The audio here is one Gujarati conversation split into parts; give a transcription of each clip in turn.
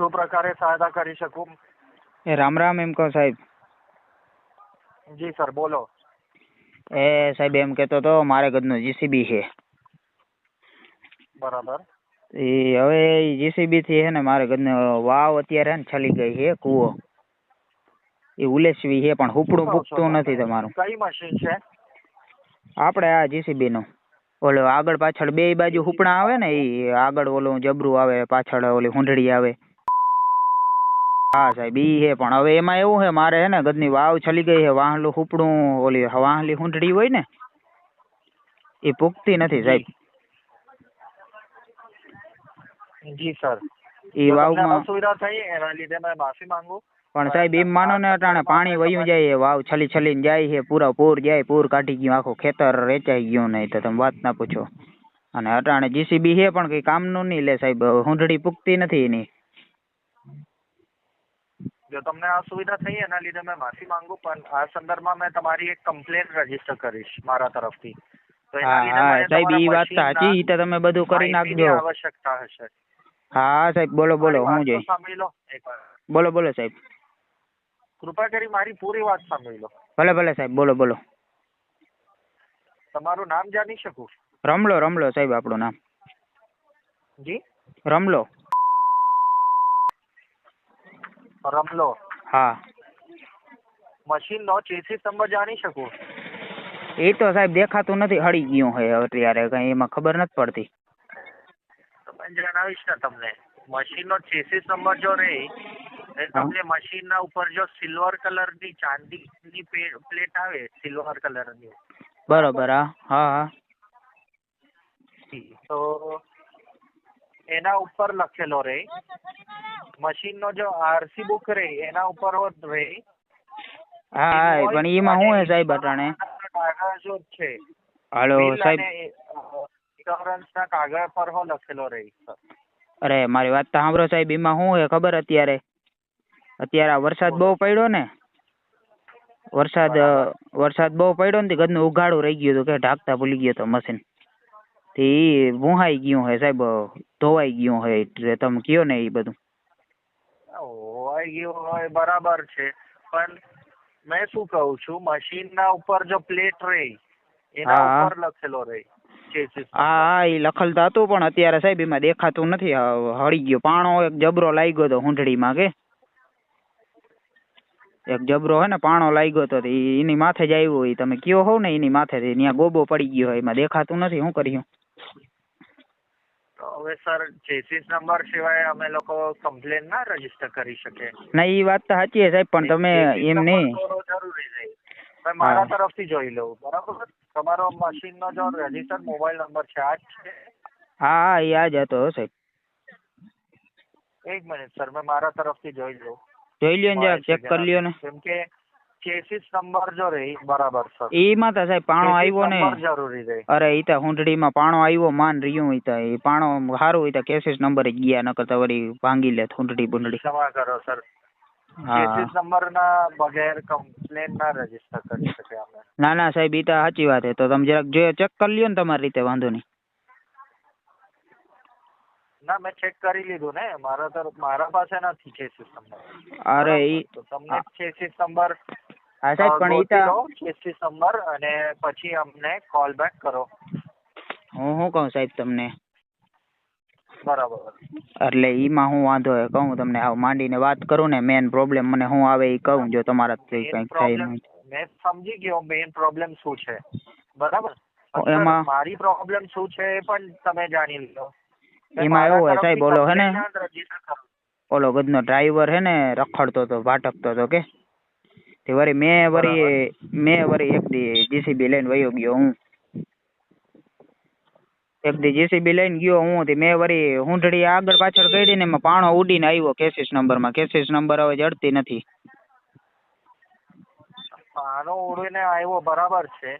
શું પ્રકારે સહાયતા કરી શકું? એ રામ રામ એમ કહો સાહેબ. જી સર બોલો. એ સાહેબ એમ કહેતો તો મારે ઘરનું જીસીબી છે. બરાબર. એ હવે જીસીબી થી છે ને મારે ઘરનો વાવ અત્યારે ને છલી ગઈ છે કૂવો. એ ઉલેસવી છે પણ હુપડું તમે? નથી તમારું. કઈ મશીન છે? આપણે આ જીસીબી નું. ઓલો આગળ પાછળ બે બાજુ હુપડા આવે ને ઈ આગળ ઓલું જબરું આવે પાછળ ઓલી હુંડળી આવે. હા સાહેબ ઈ હે પણ હવે એમાં એવું હે મારે હે ને ગદની વાવ છલી ગઈ છે વાહલું હુપડું ઓલી વાહલી હુંઢડી હોય ને એ પૂગતી નથી સાહેબ. જી સર. ઈ વાવમાં અસુવિધા થઈ એના લીધે મેં માફી માંગુ. પણ સાહેબ એમ માનો ને અટાણે પાણી વયું જાય એ વાવ છલી છલીને જાય છે પૂરા પૂર જાય પૂર કાઢી ગયું આખું ખેતર રેચાઈ ગયું નહીં તો તમે વાત ના પૂછો. અને અટાણે જીસીબી છે પણ કઈ કામનું નહીં લે સાહેબ હુંઢડી પૂગતી નથી એની. જો તમને અસુવિધા થઈ એના લીધે મેં માફી માંગુ પણ આ સંદર્ભમાં મેં તમારી એક કમ્પ્લેન રજિસ્ટર કરીશ મારા તરફથી. હા લીધે હા મને સાહેબ તમારા વાત સાચી ઈ તો તમે બધું કરી નાખજો. આવશ્યકતા હશે. હા સાહેબ બોલો બોલો હું વાત તો જોઈ સાંભળી લો એકવાર બોલો બોલો સાહેબ. કૃપા કરી મારી પૂરી વાત સાંભળી લો. ભલે ભલે સાહેબ બોલો બોલો. તમારું નામ જાણી શકું? રમલો રમલો સાહેબ આપણું નામ. જી? રમલો. રમલો. હા. મશીનનો ચેસીસ નંબર જાણી શકું? એ તો સાહેબ દેખાતું નથી હળી ગયું હોય ત્યારે કઈ એમાં ખબર નથી પડતી. જણાવીશ ને તમને. મશીનનો ચેસીસ નંબર જો રહે તમને મશીનના ઉપર જો સિલ્વર કલરની ચાંદીની ની પ્લેટ આવે સિલ્વર કલરની બરોબર હા હા હા. તો એના ઉપર લખેલો રહે. મશીનનો જો આરસી બુક રહે એના ઉપર રહે હા પણ એમાં શું હે સાહેબ અટાણે? કાગળો છે? હલો સાહેબ. ઇન્સ્યોરન્સ ના કાગળ પર હો લખેલો રહે અરે મારી વાત તો સાંભળો સાહેબ એમાં શું હે ખબર અત્યારે? અત્યારે આ વરસાદ બહુ પડ્યો ને. વરસાદ વરસાદ બહુ પડ્યો ને ઘરનું ઉઘાડું રહી ગયું હતું કે ઢાંકતા ભૂલી ગયો તો મશીન તે ભૂહાઈ ગયું હે સાહેબ ધોવાઈ ગયું હે તમે કયો ને એ બધું. હોવાઈ ગયું હોય બરાબર છે. પણ મેં શું કહું છું મશીન ના ઉપર જો પ્લેટ રહી એના હા. ઉપર લખેલો રહે. હા હા એ લખલ તો હતું પણ અત્યારે સાહેબ એમાં દેખાતું નથી. હ- હળી ગયો. પાણો એક જબરો લાગ્યો તો હુંઢડીમાં કે? એક જબરો હોય ને પાણો લાગ્યો તો ઈ- એની માથે જ આવ્યો ઈ તમે કયો હોવ ને એની માથે થી ત્યાં ગોબો પડી ગયો હોય એમાં દેખાતું નથી. શું કર્યું? તો હવે સર ચેસીસ નંબર સિવાય અમે લોકો કમ્પ્લેન ના રજિસ્ટર કરી શકીએ. ના એ વાત તો સાચી છે સાહેબ પણ તમે એમ નહીં. જરૂરી છે. પણ મારા તરફથી જોઈ લઉં બરાબર? તમારો મશીનનો જો રજિસ્ટર મોબાઈલ નંબર છે આ જ છે? હા હા એ આ જ હતો સાહેબ. એક મિનિટ સર મેં મારા તરફથી જોઈ લઉં. જોઈ લ્યો ને ચેક કરી લ્યો ને. કેમ કે ચેસીસ નંબર જો રે બરાબર સર એમાં તો સાહેબ પાણો ચેસીસ આવ્યો ને. નંબર જરૂરી રહે અરે ઈ તો હુંઢડીમાં પાણો આવ્યો માન રહ્યું ઈ તો એ પાણો સારું ઈ તો કેસીસ નંબર જ ગયા નકર તો વળી ભાંગી લે હુંઢડી બુંઢડી ક્ષમા કરો સર. હા. ચેસીસ નંબર ના બગેર કમ્પ્લેન ના રજિસ્ટર કરી શકે અમે ના ના સાહેબ ઈ તો સાચી વાત છે. તો તમે જરાક જે ચેક કરી લ્યો ને તમારી રીતે વાંધો નહીં. ના મેં ચેક કરી લીધું ને. મારા તરફ મારા પાસે નથી ચેસીસ નંબર અરે ઈ તો તમને ચેસીસ નંબર હા સાહેબ પણ ઈ તો નંબર અને પછી અમને કોલ બેક કરો. હું શું કહું સાહેબ તમને? બરાબર. એટલે ઈમાં હું વાંધો હોય કહું તમને આવ માંડીને વાત કરું ને મેન પ્રોબ્લેમ મને શું આવે એ કહું જો મેઇન કંઈક થાય મેં સમજી ગયો મેઇન પ્રોબ્લેમ શું છે. બરાબર? એમાં- મારી પ્રોબ્લેમ શું છે એ પણ તમે જાણી લો. એમાં એવું હોય સાહેબ, બોલો હે ને? ઓલો ગદનો ડ્રાઈવર હે ને રખડતો તો ભાટકતો તો કે? તે વરી મેં વરી મેં વરી એક દી જીસીબી લઈને વયો ગયો હું. એક દી જીસીબી લઈને ગયો હું તે મેં વરી હુંઢડી આગળ પાછળ કરી ને એમાં પાણો ઉડીને આવ્યો કેસીસ નંબરમાં કેસીસ નંબર હવે જડતી નથી. આનો ઉડીને આવ્યો બરાબર છે.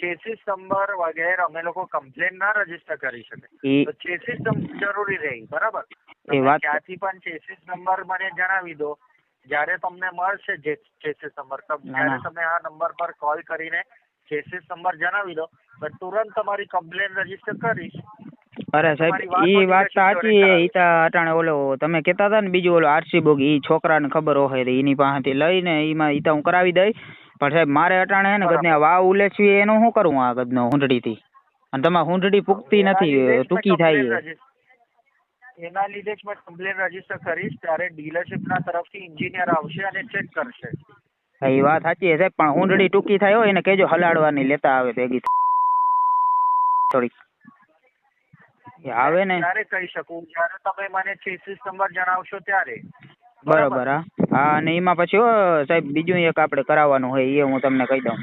ચેસીસ નંબર વગેરે અમે લોકો કમ્પ્લેન ના રજિસ્ટર કરી શકે. તો ચેસીસ નંબર જરૂરી રહી બરાબર? એ વાત ક્યાંથી પણ ચેસીસ નંબર મને જણાવી દો. જ્યારે તમને મળશે ચેસીસ નંબર. ત્યારે તમે આ નંબર પર કોલ કરીને ચેસીસ નંબર જણાવી દો તો તુરંત તમારી કમ્પ્લેન રજિસ્ટર કરીશ. અરે સાહેબ ઈ વાત તો સાચી એ તો અટાણે ઓલો તમે કહેતા હતા ને બીજું ઓલો આરસી બોગ ઈ છોકરાને ખબર હોય તો એની પાસેથી લઈને ઈમાં ઈ તો હું કરાવી દઈ પણ સાહેબ મારે અટાણે હે ને. ગદને વાવ ઉલેચવી એનું શું કરવું આ ગદનો હુંડડીથી? અને તમારે હુંડડી જ નથી ટૂંકી થાય. એના લીધે જ મેં કમ્પ્લેન રજિસ્ટર કરીશ. ત્યારે ડીલરશીપના તરફથી એન્જિનિયર આવશે અને ચેક કરશે. એ વાત સાચી છે પણ હુંડડી ટૂંકી થાય હોય એને કહેજો હલાડવાની લેતા આવે ભેગી થોડીક. આવે ને? ત્યારે કહી શકું જ્યારે તમે મને ચેસીસ નંબર જણાવશો ત્યારે. બરોબર? હા અને એમાં પછી હો સાહેબ બીજું એક આપણે કરાવવાનું હોય એ હું તમને કહી દઉં.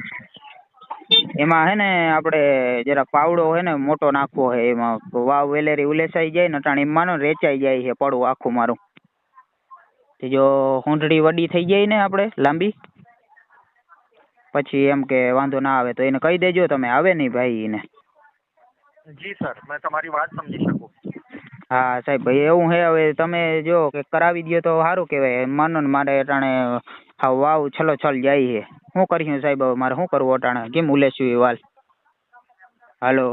એમાં હે ને આપણે જરાક પાવડો હે ને મોટો નાખવો હે એમાં વાવ વેલેરી ઉલેસાઈ જાય ને અટાણે એમ માનો રેચાઈ જાય છે પડવું આખું મારું. જો હુંડડી વડી થઈ જાય ને આપણે લાંબી. પછી એમ કે વાંધો ના આવે તો એને કહી દેજો તમે આવે નહીં ભાઈ એને. જી સર મેં તમારી વાત સમજી શકું. હા સાહેબ ભાઈ એવું હે હવે તમે જો કે કરાવી દો તો સારું કહેવાય. માનો ને મારે અટાણે હા વાવ છલો છલ જાય છે શું સાહેબ? હવે મારે શું કરવું અટાણે? કેમ ઉલેસ્યું એ વાલ? હાલો.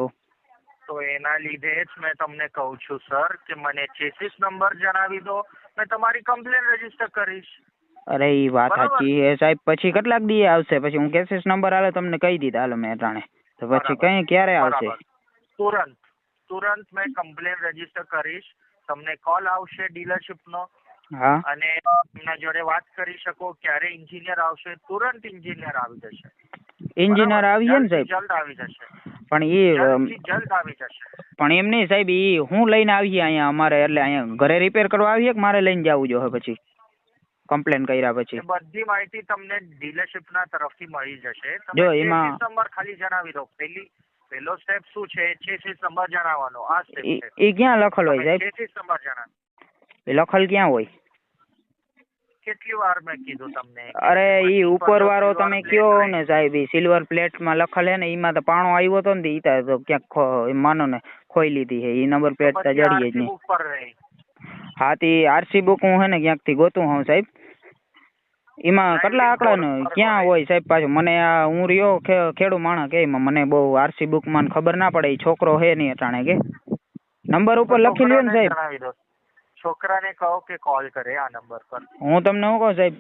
તો એના લીધે જ મેં તમને કહું છું સર કે મને ચેસીસ નંબર જણાવી દો. મેં તમારી કમ્પ્લેન રજિસ્ટર કરીશ. અરે એ વાત. સાચી એ સાહેબ. પછી કેટલાક દી આવશે? પછી હું કેસીસ નંબર આલે તમને કહી દીધા હાલો મેં અટાણે. તો પછી કઈ ક્યારે આવશે? તુરંત તુરંત મેં કમ્પ્લેન રજિસ્ટર કરીશ. તમને કોલ આવશે ડીલરશીપનો અને એમના જોડે વાત કરી શકો ક્યારે એન્જિનિયર આવશે તુરંત એન્જિનિયર આવી જશે. એન્જિનિયર આવી જાય ને સાહેબ જલ્દ આવી જશે. પણ એ જલ્દ આવી જશે. પણ એમ નહીં સાહેબ એ હું લઈને આવીએ અહીંયા અમારે એટલે અહીંયા ઘરે રિપેર કરવા આવીએ કે મારે લઈને જવું જોઈએ પછી? કમ્પ્લેન કર્યા પછી? બધી માહિતી તમને ડીલરશીપના તરફથી મળી જશે. જો એમાં- નંબર ખાલી જણાવી દો. પેલી પહેલો સ્ટેપ શું છે? ચેસીસ નંબર જણાવવાનો. આ સ્ટેપ છે. ઈ ક્યાં લખેલ હોય સાહેબ? ચેસીસ નંબર જણાવો. એ લખેલ ક્યાં હોય? કેટલી વાર મેં કીધું તમને અરે ઈ ઉપર વાળો તમે કયો ને સાહેબ ઈ સિલ્વર પ્લેટમાં લખેલ હે ને ઈમાં તો પાણો આવ્યો તો ને ઈ તો ક્યાંક માનો ને ખોઈ લીધી હે ઈ નંબર પ્લેટ તો જડીએ જ નહીં. હા તી આરસી બુક હું હે ને ક્યાંકથી ગોતું હું સાહેબ? એમાં કેટલા આંકડા ને ક્યાં હોય સાહેબ પાછું? મને આ હું રહ્યો ખેડૂ માણસ કે એમાં મને બહુ આરસી બુકમાં ખબર ના પડે ઈ છોકરો હે નહીં અટાણે કે. નંબર ઉપર લખી લ્યો ને સાહેબ. છોકરાને કહો કે કોલ કરે આ નંબર પર. હું તમને શું કહું સાહેબ?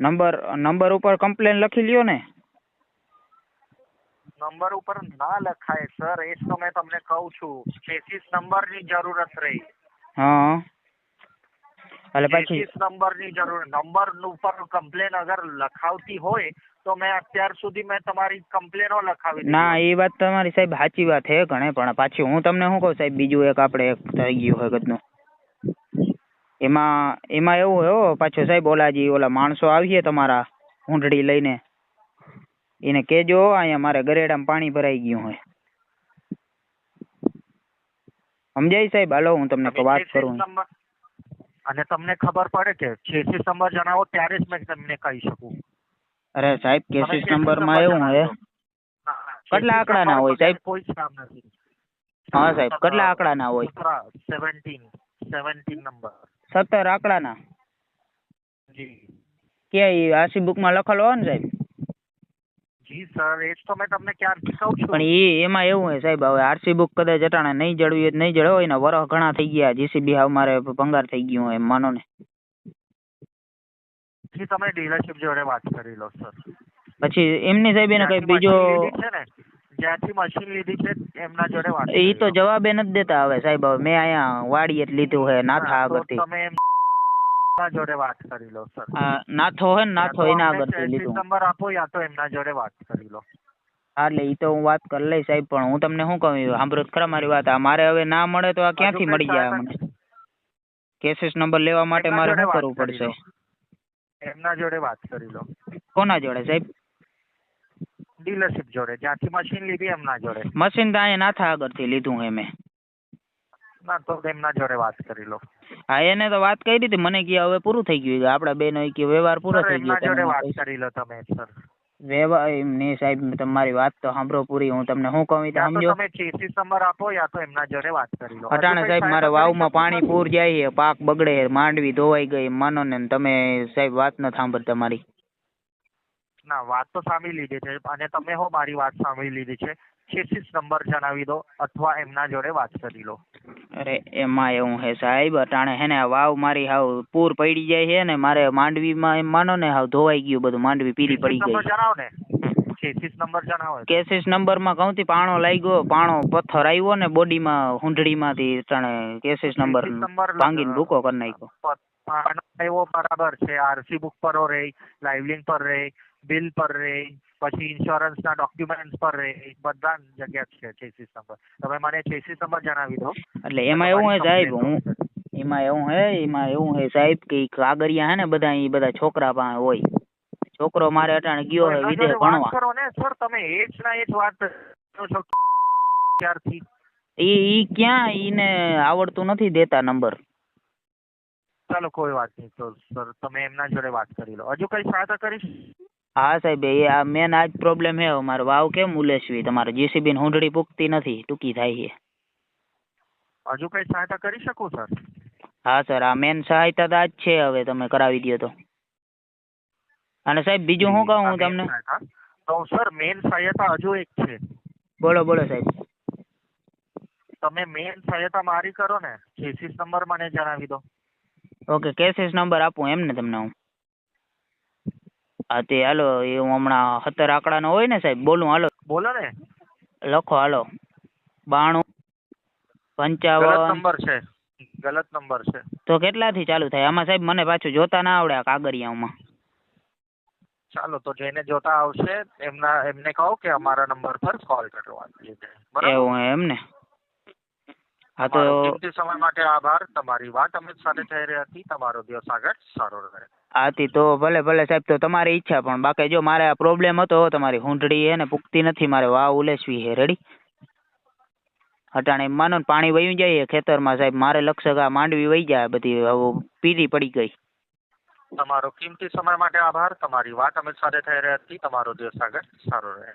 નંબર નંબર ઉપર કમ્પ્લેન લખી લ્યો ને. નંબર ઉપર ના લખાય સર એ તો મેં તમને કહું છું. ચેસીસ નંબરની જરૂરત રહી. હા. એટલે પછી? ચેસીસ નંબરની જરૂર નંબર ઉપર કમ્પ્લેન અગર લખાવતી હોય તો મેં અત્યાર સુધી મેં તમારી કમ્પ્લેનો લખાવી ના એ વાત તમારી સાહેબ સાચી વાત છે ઘણે પણ પાછી હું તમને શું કહું સાહેબ? બીજું એક આપણે એક થઈ ગયું હોય ગદનું. એમાં એમાં એવું હોય હો પાછો સાહેબ ઓલા જી ઓલા માણસો આવીએ તમારા ઊંઢડી લઈને. એને કહેજો અહીંયા મારે ગરેડામાં પાણી ભરાઈ ગયું હોય. સમજાય સાહેબ? હાલો હું તમને વાત કરું. અને તમને ખબર પડે કે કેસીસ નંબર જણાવો ત્યારે જ મેં તમને કહી શકું. અરે સાહેબ કેસીસ નંબરમાં એવું હે કેટલા આંકડાના હોય, સાહેબ? કોઈ જ કામ નથી. હા સાહેબ કેટલા આંકડાના હોય? સેવન્ટીન સેવન્ટીન નંબર સત્તર આંકડાના. કે આરસી બુકમાં લખેલો હોય ને સાહેબ? જી સર એ તો મેં તમને ક્યારથી કહું છું. પણ એ એમાં એવું હોય સાહેબ હવે આરસી બુક કદાચ અટાણે નહીં જડવી નહીં જડ્યો હોય ને વરહ ઘણા થઈ ગયા જીસીબી હાવ મારે ભંગાર થઈ ગયું એમ માનો ને. જી તમે ડીલરશીપ જોડે વાત કરી લો સર. પછી એમની સાહેબ એને કઈ બીજો છે ને? જ્યાંથી મશીન લીધી છે એમના જોડે વાત એ કરી તો લો. જવાબે નથી દેતા હવે સાહેબ. હવે મેં અહીંયા વાડીએ જ લીધું હે નાથા હા, તો આગળથી. તમે એમના જોડે વાત કરી લો સર આ નાથો હે ને નાથો એના આગળથી લીધું. નંબર આપો યા તો એમના જોડે વાત કરી લો. હા એટલે ઈ તો હું વાત કરી લઈશ સાહેબ પણ હું તમને શું કહું સાંભળો તો ખરા મારી વાત આ મારે હવે ના મળે તો આ ક્યાંથી હજુ મળી કંઈ જાય થાય મને કેસીસ નંબર લેવા માટે એમના મારે જોડે શું વાત કરવું કરી પડશે? લો. એમના જોડે વાત કરી લો. કોના જોડે સાહેબ? ડીલરશીપ જોડે. જ્યાંથી મશીન લીધી એમના જોડે. મશીન તો અહીંયા નાથા આગળથી લીધું હે મેં ના તો એમના જોડે વાત કરી લો. હા એને તો વાત કરી હતી મને કે હવે પૂરું થઈ ગયું આપડા બેનો કે વ્યવહાર પૂરો થઈ એમના ગયો જોડે વાત કરી લો તમે સર વ્યવહાર નહીં સાહેબ તમારી વાત તો સાંભળો પૂરી. હું તમને શું કહું તો સમજો. તમે ચેસીસ નંબર આપો યા તો એમના જોડે વાત કરી લો. અટાણે સાહેબ મારે વાવમાં પાણી પૂર જાય પાક બગડે માંડવી ધોવાઈ ગઈ માનો ને તમે સાહેબ વાત ન સાંભળ તમારી ના વાત તો સાંભળી લીધી છે અને તમે હો મારી વાત સાંભળી લીધી છે. છેસીસ નંબર જણાવી દો અથવા એમના જોડે વાત કરી લો. અરે એમાં એવું હે સાહેબ અટાણે હે ને વાવ મારી હાવ પૂર પડી જાય છે ને મારે માંડવીમાં એમ માનો ને હાવ ધોવાઈ ગયું બધું માંડવી પીરી પડી ગઈ. જણાવો ને. કેસીસ નંબર જણાવો. કેસીસ નંબરમાં કહું થી પાણો લાગ્યો પાણો પથ્થર આવ્યો ને બોડીમાં હુંઢડીમાંથી અટાણે કેસીસ નંબર કેસીસ નંબર ભાંગીને ભૂકો કરી નાખ્યો. પાણો એવો બરાબર છે આરસી બુક પર રહે લાઇવલિંગ પર રહે બિલ પર રહે પછી ઇન્સ્યોરન્સના ડોક્યુમેન્ટ્સ પર રે બધા જગ્યા છે ચેસીસ નંબર તમે મને ચેસીસ નંબર જણાવી દો. એટલે એમાં એવું હે સાહેબ હું એમાં એવું હે એમાં એવું હે સાહેબ કે કાગરિયા કાગળિયા હે ને બધા ઈ બધા છોકરા પાસે હોય. છોકરો મારે અટાણે ગયો હોય વિદેશ ભણવા. કરો ને સર તમે એ ના એજ વાત કરો છો. ક્યારથી? ઈ ઈ ક્યાં ઈને આવડતું નથી દેતા નંબર. ચાલો કોઈ વાત નહીં તો સર તમે એમના જોડે વાત કરી લો. હજુ કઈ સહાયતા કરીશ? હા સાહેબ એ આ મેન આજ પ્રોબ્લેમ હે મારે વાવ કેમ ઉલેસવી તમારે જેસીબી હુંડળી પૂગતી નથી. ટૂંકી થાય છે. હજુ કઈ સહાયતા કરી શકું સર હા સર આ મેન સહાયતા તો આજ છે હવે તમે કરાવી દ્યો તો. અને સાહેબ બીજું શું કહું હું આ main તમને? સહાયતા. તો સર મેન સહાયતા હજુ એક છે. બોલો બોલો સાહેબ. તમે મેન સહાયતા મારી કરો ને ચેસીસ નંબર મને જણાવી દો. ઓકે કેસીસ નંબર આપું એમ ને તમને હું. હા તે હાલો એ હું હમણાં સત્તર આંકડાનો હોય ને સાહેબ બોલું હાલો. બોલો ને. લખો હાલો. બાણું પંચાવન. નંબર છે. ગલત નંબર છે. તો કેટલાથી ચાલુ થાય? આમાં સાહેબ મને પાછું જોતા ના આવડે આ કાગળિયામાં ચાલો તો જેને જોતા આવશે એમના એમને કહો કે અમારા નંબર પર કોલ કરવા એવું એમને? હા તો સમય માટે આભાર. તમારી વાત અમિત સાથે થઈ રહી હતી. તમારો દિવસ આગળ સારો રહે. આથી તો ભલે ભલે સાહેબ, તો તમારી ઈચ્છા પણ. બાકી જો મારે આ પ્રોબ્લેમ હતો તમારી હુંડળી હે ને પૂગતી નથી, મારે વાવ ઉલેસવી છે રેડી અટાણે માનો ને પાણી વયું જાય ખેતરમાં, સાહેબ. મારે લક્ષક આ માંડવી વહી જાય બધી પીરી પડી ગઈ. તમારો કિંમતી સમય માટે આભાર. તમારી વાત અમે સાથે થઈ રહી હતી. તમારો દિવસ આગળ સારો રહે.